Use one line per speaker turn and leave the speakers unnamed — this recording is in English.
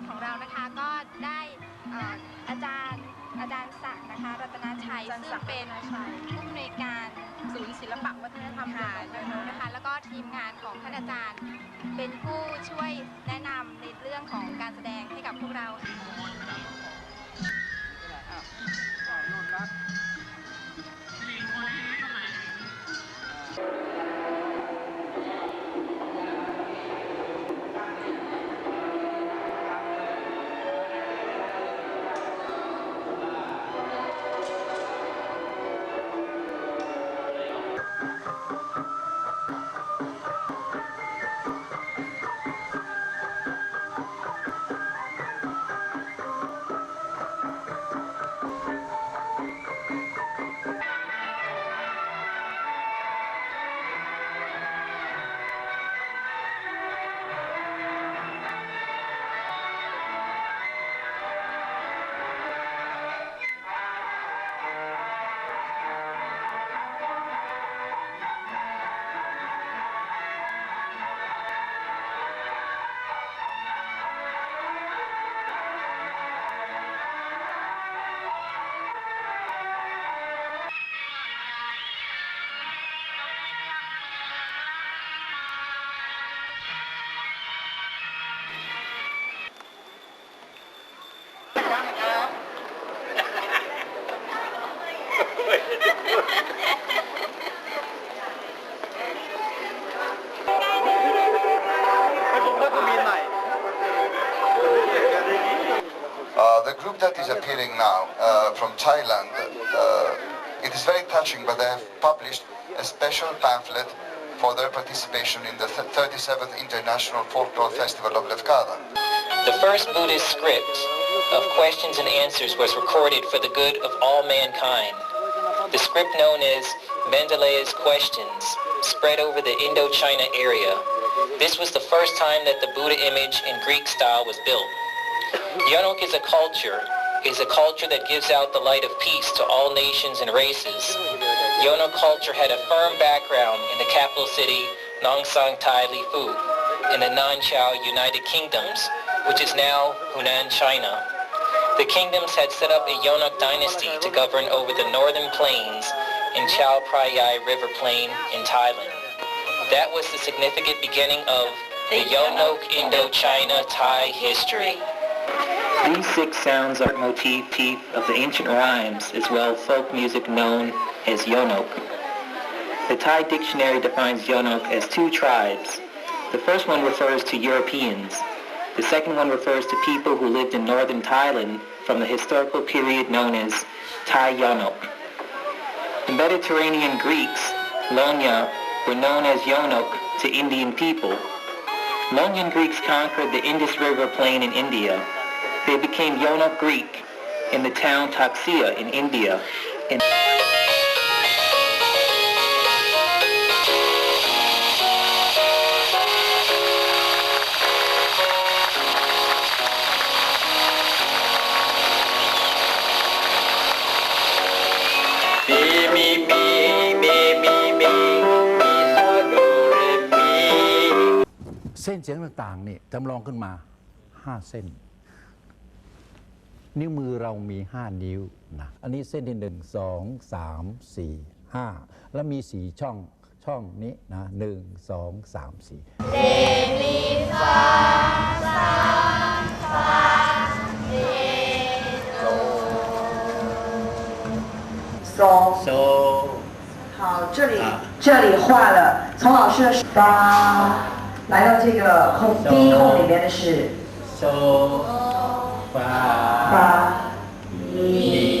กของเรานะคะ ก็ได้เอ่ออาจารย์อาจารย์ศักดิ์นะคะ รัตนชัย
อาจารย์
ซึ่
ศั
ง
กดิ์
เป็น
รัตนชัย
ผู้อำนวยการ
ศูนย์ศิลปะวัฒนธรรม
ค่ะ
เย
โยโนนะคะ แล้วก็ทีมงานของท่านอาจารย์ เป็นผู้ช่วยแนะนำในเรื่องของการแสดงให้กับพวกเรา
Uh, the group that is appearing now uh, from Thailand, uh, it is very touching, but they have published a special pamphlet for their participation in the th- 37th International Folklore Festival of Lefkada.
The first Buddhist script of questions and answers was recorded for the good of all mankind. The script known as Mendeleev's Questions spread over the Indochina area. This was the first time that the Buddha image in Greek style was built. Yonok is a culture, is a culture that gives out the light of peace to all nations and races. Yonok culture had a firm background in the capital city, Nongsan Tai Li Fu, in the Nanchao United Kingdoms, which is now Hunan, China. The kingdoms had set up a Yonok dynasty to govern over the northern plains in Chao Phraya River Plain in Thailand. That was the significant beginning of the Yonok Indochina Thai history. These six sounds are motif of the ancient rhymes as well as folk music known as Yonok. The Thai dictionary defines Yonok as two tribes. The first one refers to Europeans. The second one refers to people who lived in northern Thailand from the historical period known as Thai Yonok. The Mediterranean Greeks, Lonya, were known as Yonok to Indian people. Lonyan Greeks conquered the Indus River plain in India. They became Yonok Greek in the town Taxia in India. In
ส้นเสียงต่างๆนี่จำลองขึ้นมาห้าเส้น นิ้วมือเรามีห้านิ้วนะอันนี้เส้นที่หนึ่งสองสามสี่ห้าแล้วมีสี่ช่องช่องนี้นะหนึ่งสองสามสี่
松。
So,
好，这里、
啊
这里画了，从老师的发 来到这个空第一空里面的是
so, fa,
发一